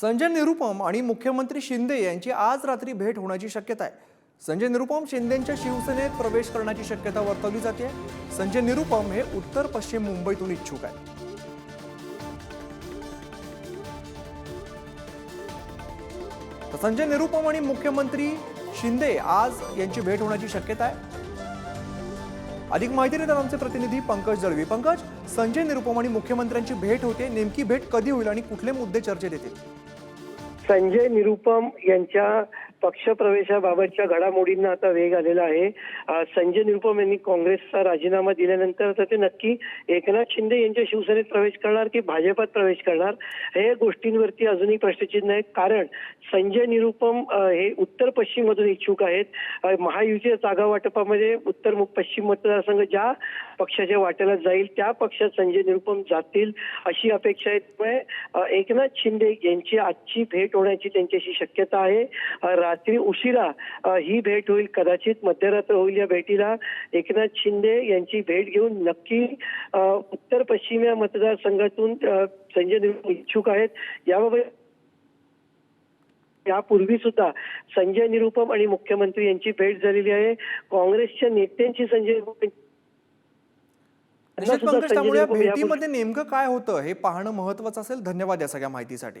संजय निरुपम आणि मुख्यमंत्री शिंदे यांची आज रात्री भेट होण्याची शक्यता आहे. संजय निरुपम शिंदेच्या शिवसेनेत प्रवेश करण्याची शक्यता वर्तवली जाते. संजय निरुपम हे उत्तर पश्चिम मुंबईतून इच्छुक आहेत. संजय निरुपम आणि मुख्यमंत्री शिंदे आज यांची भेट होण्याची शक्यता आहे. अधिक माहिती देतात आमचे प्रतिनिधी पंकज दळवी. पंकज संजय निरुपम आणि मुख्यमंत्र्यांची भेट होते. नेमकी भेट कधी होईल आणि कुठले मुद्दे चर्चेत येतील? संजय निरुपम यांच्या पक्षप्रवेशाबाबतच्या घडामोडींना आता वेग आलेला आहे. संजय निरुपम यांनी काँग्रेसचा राजीनामा दिल्यानंतर तर ते नक्की एकनाथ शिंदे यांच्या शिवसेनेत प्रवेश करणार की भाजपात प्रवेश करणार? हे गोष्टींवरती अजूनही प्रश्नचिन्ह आहे कारण संजय निरुपम हे उत्तर पश्चिम मधून इच्छुक आहेत. महायुतीच्या जागा वाटपामध्ये उत्तर पश्चिम मतदारसंघ ज्या पक्षाच्या वाट्याला जाईल त्या पक्षात संजय निरुपम जातील अशी अपेक्षा आहे. एकनाथ शिंदे यांची आजची भेट होण्याची त्यांच्याशी शक्यता आहे. रात्री उशिरा ही भेट होईल. कदाचित मध्यरात्र होईल या भेटीला. एकनाथ शिंदे यांची भेट घेऊन नक्की उत्तर पश्चिम या मतदारसंघातून संजय निरुपम इच्छुक आहेत. याबाबत यापूर्वी सुद्धा संजय निरुपम आणि मुख्यमंत्री यांची भेट झालेली आहे. काँग्रेसच्या नेत्यांची संजय निरुपम त्यामुळे भेटीमध्ये नेमकं काय होतं हे पाहणं महत्वाचं असेल. धन्यवाद या सगळ्या माहितीसाठी.